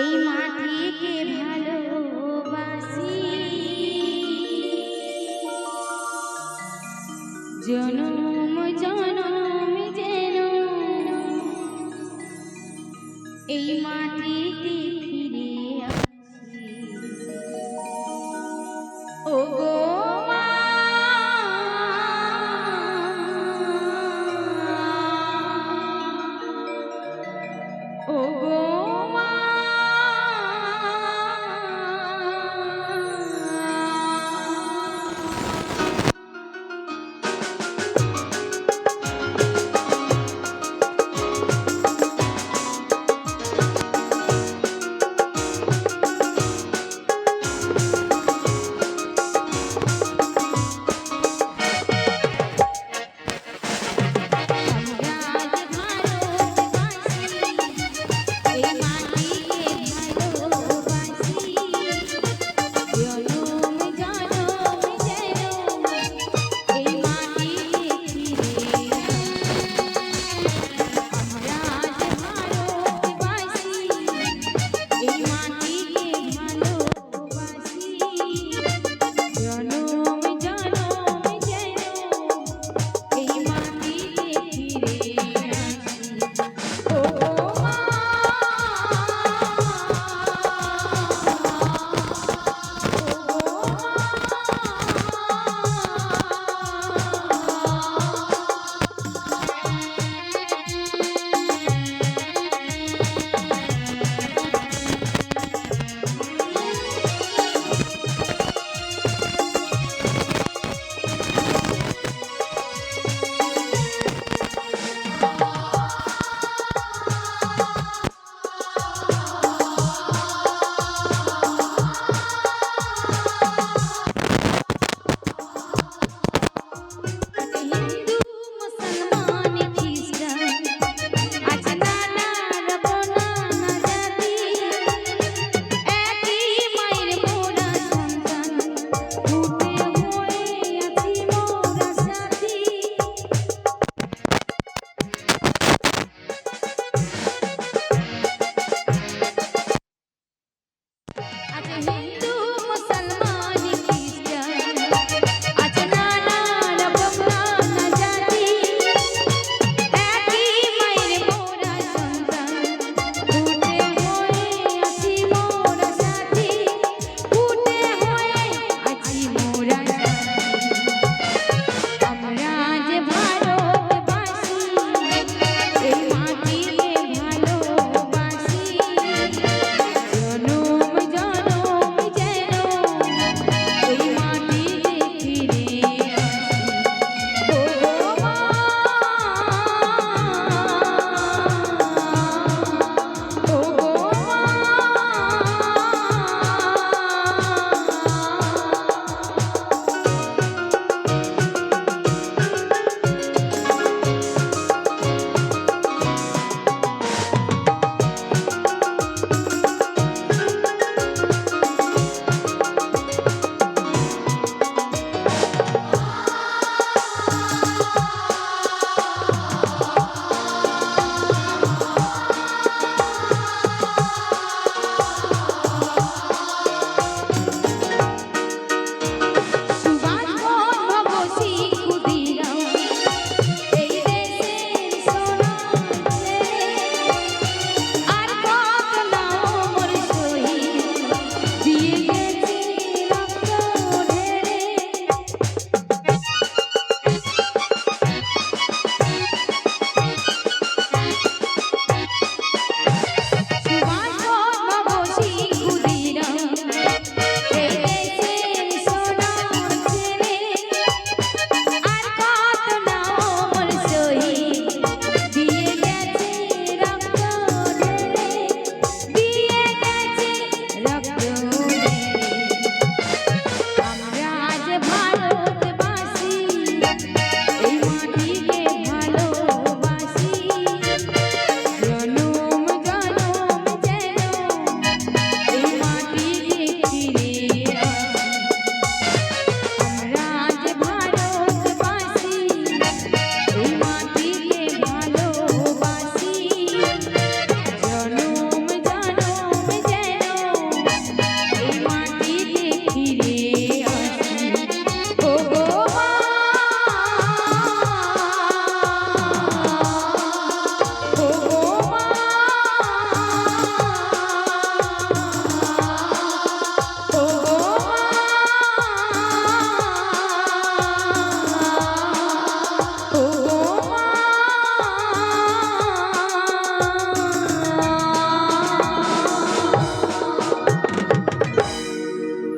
এই মাটিকে ভালোবাসি। জনম জনম যেন এই মাটিতে ফিরে আসি। ও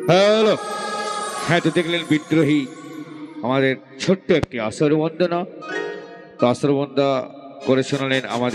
হ্যালো। হ্যাঁ তো দেখলেন বিদ্রোহী আমাদের ছোট্ট একটি আসর বন্দনা। তো আসর বন্দা করে শোনালেন আমাদের